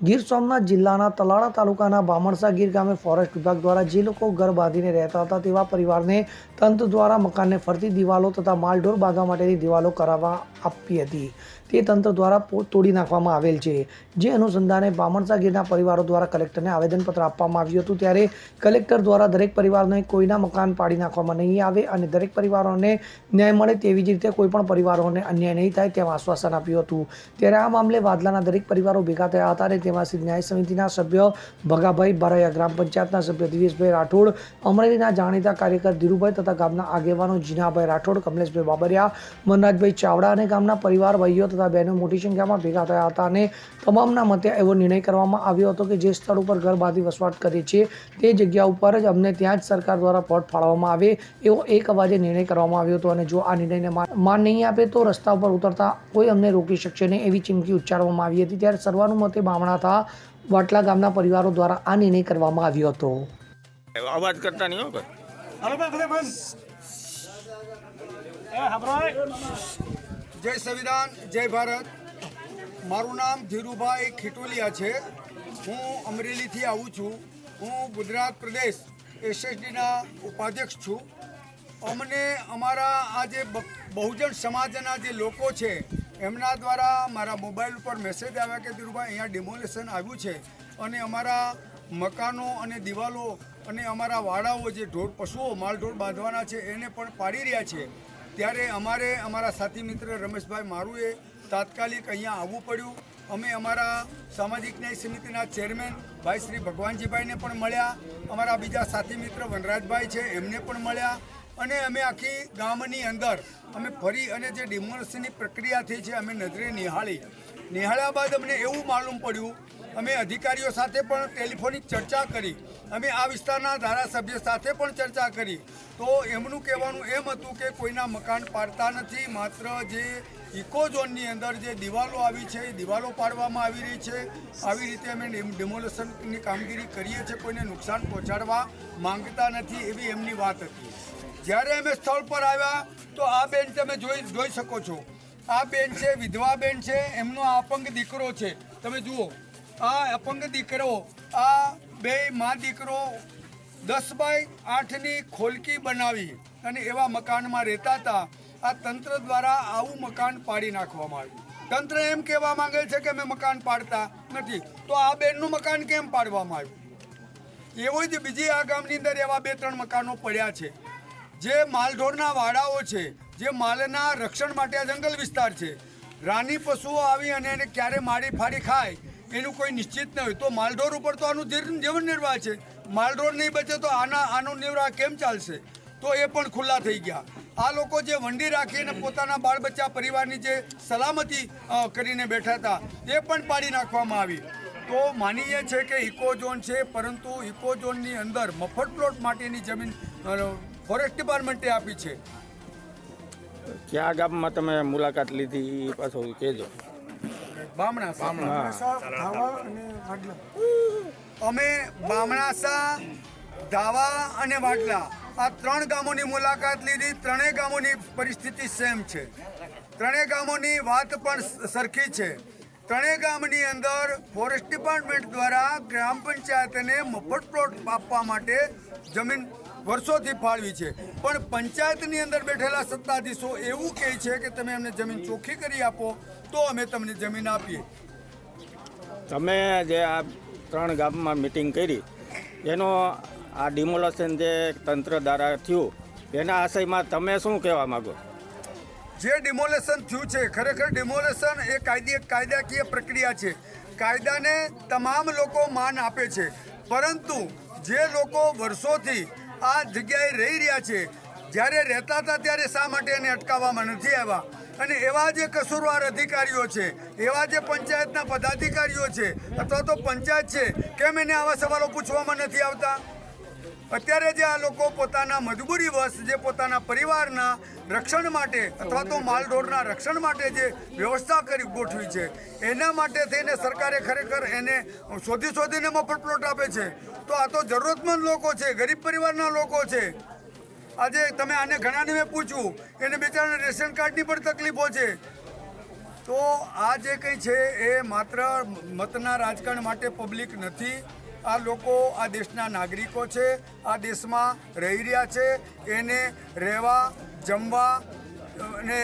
ગીર સોમનાથ જિલ્લાના તલાળા તાલુકાના બામણસા ગીર ગામે ફોરેસ્ટ વિભાગ દ્વારા જે લોકો ઘર બાંધીને રહેતા હતા તેવા પરિવારને તંત્ર દ્વારા મકાનને ફરતી દિવાલો તથા માલઢોર બાંધવા માટેની દિવાલો કરાવવા આપી હતી. તે તંત્ર દ્વારા તોડી નાખવામાં આવેલ છે. જે અનુસંધાને બામણસા ગીરના પરિવારો દ્વારા કલેક્ટરને આવેદનપત્ર આપવામાં આવ્યું હતું ત્યારે કલેક્ટર દ્વારા દરેક પરિવારને કોઈના મકાન પાડી નાખવામાં નહીં આવે અને દરેક પરિવારોને ન્યાય મળે તેવી જ રીતે કોઈપણ પરિવારોને અન્યાય નહીં થાય તેમ આશ્વાસન આપ્યું હતું. ત્યારે આ મામલે વાદલાના દરેક પરિવારો ભેગા થયા હતા અને તેમાં શ્રી ન્યાય સમિતિના સભ્ય ભગાભાઈ બારૈયા, ગ્રામ પંચાયતના સભ્ય દિવેશભાઈ રાઠોડ, અમરેલીના જાણીતા કાર્યકર ધીરુભાઈ તથા ગામના આગેવાનો જીનાભાઈ રાઠોડ, કમલેશભાઈ બાબરિયા, મનરાજભાઈ ચાવડા અને ગામના પરિવાર, ભાઈઓ તથા બહેનો મોટી સંખ્યામાં ભેગા થયા હતા અને તમામના મતે એવો નિર્ણય કરવામાં આવ્યો હતો કે જે સ્થળ ઉપર ઘર બાંધી વસવાટ કરીએ છીએ, તે જગ્યા ઉપર જ અમને ત્યાં જ સરકાર દ્વારા પોટ ફાળવવામાં આવે એવો એક અવાજે નિર્ણય કરવામાં આવ્યો હતો અને જો આ નિર્ણયને માન- માન નહીં આપે તો રસ્તા ઉપર ઉતરતા કોઈ અમને રોકી શકશે નહીં એવી ચીમકી ઉચ્ચારવામાં આવી હતી. ત્યારે સર્વાનુમતે બામણા થા વાટલા ગામના પરિવારો દ્વારા આ નિર્ણય કરવામાં આવ્યો હતો. અવાજ કરતા નહીં હોય જય સંવિધાન જય ભારત. મારું નામ ધીરુભાઈ ખીટોલિયા છે. હું અમરેલીથી આવું છું. હું ગુજરાત પ્રદેશ એસએસડીના ઉપાધ્યક્ષ છું. અમને અમારા આ જે બહુજન સમાજના જે લોકો છે એમના દ્વારા મારા મોબાઈલ ઉપર મેસેજ આવ્યા કે ધીરુભાઈ, અહીંયા ડિમોલેશન આવ્યું છે અને અમારા મકાનો અને દિવાલો અને અમારા વાડાઓ જે ઢોર પશુઓ, માલઢોર બાંધવાના છે, એને પણ પાડી રહ્યા છે. ત્યારે અમારે અમારા સાથી મિત્ર રમેશભાઈ મારુએ તાત્કાલિક અહીંયા આવવું પડ્યું. અમે અમારા સામાજિક ન્યાય સમિતિના ચેરમેન ભાઈ શ્રી ભગવાનજીભાઈને પણ મળ્યા. અમારા બીજા સાથી મિત્ર વનરાજભાઈ છે, એમને પણ મળ્યા. અને અમે આખી ગામની અંદર અમે ફરી અને જે ડિમોલેશનની પ્રક્રિયા થઈ છે, અમે નજરે નિહાળી. નિહાળ્યા બાદ અમને એવું માલુમ પડ્યું, અમે અધિકારીઓ સાથે પણ ટેલિફોનિક ચર્ચા કરી. અમે આ વિસ્તારના ધારાસભ્ય સાથે પણ ચર્ચા કરી. તો એમનું કહેવાનું એમ હતું કે કોઈના મકાન પાડતા નથી, માત્ર જે ઇકો ઝોનની અંદર જે દિવાલો આવી છે, એ દિવાલો પાડવામાં આવી રહી છે. આવી રીતે અમે ડિમ- ડિમોલેશનની કામગીરી કરીએ છીએ, કોઈને નુકસાન પહોંચાડવા માંગતા નથી, એવી એમની વાત હતી. જ્યારે અમે સ્થળ પર આવ્યા, તો આ બેન તમે જોઈ જોઈ શકો છો. આ બેન છે, વિધવા બેન છે, એમનો આ અપંગ દીકરો છે. તમે જુઓ, આ અપંગ દીકરો, આ બે મા દીકરો દસ બાય આઠની ખોલકી બનાવી અને એવા મકાનમાં રહેતા હતા. આ તંત્ર દ્વારા આવું મકાન પાડી નાખવામાં આવ્યું. તંત્ર એમ કહેવા માંગે છે કે અમે મકાન પાડતા નથી. તો આ બેનનું મકાન કેમ પાડવામાં આવ્યું? એવું જ બીજી આ ગામની અંદર એવા બે ત્રણ મકાનો પડ્યા છે. જે માલઢોરના વાડાઓ છે, જે માલના રક્ષણ માટે આ જંગલ વિસ્તાર છે. રાની પશુઓ આવી અને એને ક્યારે માડી ફાડી ખાય, એનું કોઈ નિશ્ચિત ન હોય. તો માલઢોર ઉપર તો આનું જીવન નિર્વાહ છે. માલઢોર નહીં બચે તો આના, આનો નિર્વાહ કેમ ચાલશે? તો એ પણ ખુલ્લા થઈ ગયા. આ લોકો જે વંડી રાખીને પોતાના બાળ બચ્ચા પરિવારની જે સલામતી કરીને બેઠા હતા, એ પણ પાડી નાખવામાં આવી. તો માનીએ છે કે ઇકો ઝોન છે પરંતુ ઇકો ઝોનની અંદર મફત પ્લોટ માટેની જમીન ફોરેસ્ટ ડિપાર્ટમેન્ટે આપી છે. કયા ગામમાં તમે મુલાકાત લીધી એ પાછું કહેજો. બામણા હા ધાવા અને વાડલા. અમે બામણાસા ધાવા અને વાટલા આ ત્રણ ગામોની મુલાકાત લીધી. ત્રણેય ગામોની પરિસ્થિતિ સેમ છે. ત્રણેય ગામોની વાત પણ સરખી છે. ત્રણેય ગામની અંદર ફોરેસ્ટ ડિપાર્ટમેન્ટ દ્વારા ગ્રામ પંચાયતને મફત પ્લોટ આપવા માટે જમીન વર્ષોથી ફાળવી છે. પણ પંચાયતની અંદર બેઠેલા સત્તાધીશો એવું કહે છે કે તમે અમને જમીન ચોખ્ખી કરી આપો, તો અમે તમને જમીન આપીએ. તમે જે આ ત્રણ ગામમાં મિટિંગ કરી, એનો આ ડિમોલેશન જે તંત્ર દ્વારા થયું, એના આશયમાં તમે શું કહેવા માગો? જે ડિમોલેશન થયું છે, ખરેખર ડિમોલેશન એ કાયદે, કાયદાકીય પ્રક્રિયા છે. કાયદાને તમામ લોકો માન આપે છે. પરંતુ જે લોકો વર્ષોથી આ જગ્યાએ રહી રહ્યા છે, જ્યારે રહેતા હતા ત્યારે શા માટે એને અટકાવવામાં નથી આવ્યા? અને એવા જે કસૂરવાર અધિકારીઓ છે, એવા જે પંચાયતના પદાધિકારીઓ છે, અથવા તો પંચાયત છે, કેમ એને આવા સવાલો પૂછવામાં નથી આવતા? અત્યારે જે આ લોકો પોતાના મજબૂરી વશ, જે પોતાના પરિવારના રક્ષણ માટે અથવા તો માલઢોરના રક્ષણ માટે જે વ્યવસ્થા કરી ગોઠવી છે, એના માટે થઈને સરકારે ખરેખર એને શોધી શોધીને મફત પ્લોટ આપે છે. તો આ તો જરૂરતમંદ લોકો છે, ગરીબ પરિવારના લોકો છે. આજે તમે આને ઘણાને મેં પૂછ્યું, એને બિચારાને રેશન કાર્ડની પણ તકલીફો છે. તો આ જે કંઈ છે, એ માત્ર મતના રાજકારણ માટે પબ્લિક નથી. આ લોકો આ દેશના નાગરિકો છે, આ દેશમાં રહી રહ્યા છે, એને રહેવા, જમવા, અને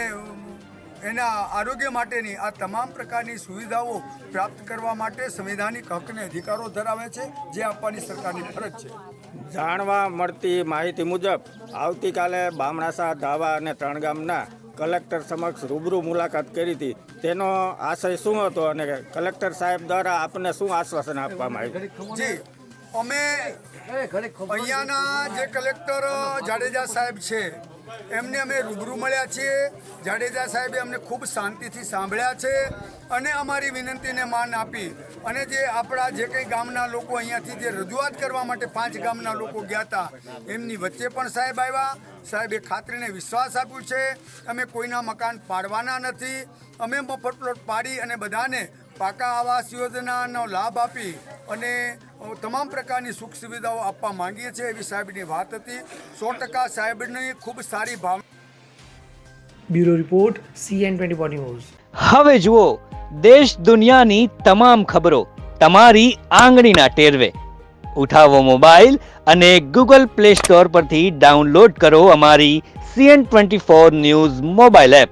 એના આરોગ્ય માટેની આ તમામ પ્રકારની સુવિધાઓ પ્રાપ્ત કરવા માટે સંવિધાનિક હકને અધિકારો ધરાવે છે, જે આપવાની સરકારની ફરજ છે. જાણવા મળતી માહિતી મુજબ, આવતીકાલે બામણાસા ધાવા અને ત્રણ ગામના કલેક્ટર સમક્ષ રૂબરૂ મુલાકાત કરી હતી. તેનો આશય શું હતો અને કલેક્ટર સાહેબ દ્વારા આપને શું આશ્વાસન આપવામાં આવ્યું? જી અમે અહીંયાના જે કલેક્ટર જાડેજા સાહેબ છે એમને અમે રૂબરૂ મળ્યા છીએ. જાડેજા સાહેબે અમને ખૂબ શાંતિથી સાંભળ્યા છે અને અમારી વિનંતીને માન આપી. અને જે આપણા જે કંઈ ગામના લોકો અહીંયાથી જે રજૂઆત કરવા માટે પાંચ ગામના લોકો ગયા હતા એમની વચ્ચે પણ સાહેબ આવ્યા. સાહેબે ખાતરીને વિશ્વાસ આપ્યું છે, અમે કોઈના મકાન પાડવાના નથી. અમે મફત પ્લોટ પાડી અને બધાને પાકા આવાસ યોજનાનો લાભ આપી અને તમામ પ્રકારની સુખ સુવિધાઓ આપવા માંગીએ છીએ એવી સાહેબની વાત હતી. સો ટકા સાહેબની ખૂબ સારી ભાવ bureau report CN twenty four news. હવે જુઓ દેશ દુનિયાની તમામ ખબરો તમારી આંગળીના ટેરવે. ઉઠાવો મોબાઈલ અને ગૂગલ પ્લે સ્ટોર પરથી ડાઉનલોડ કરો અમારી CN twenty four news mobile app.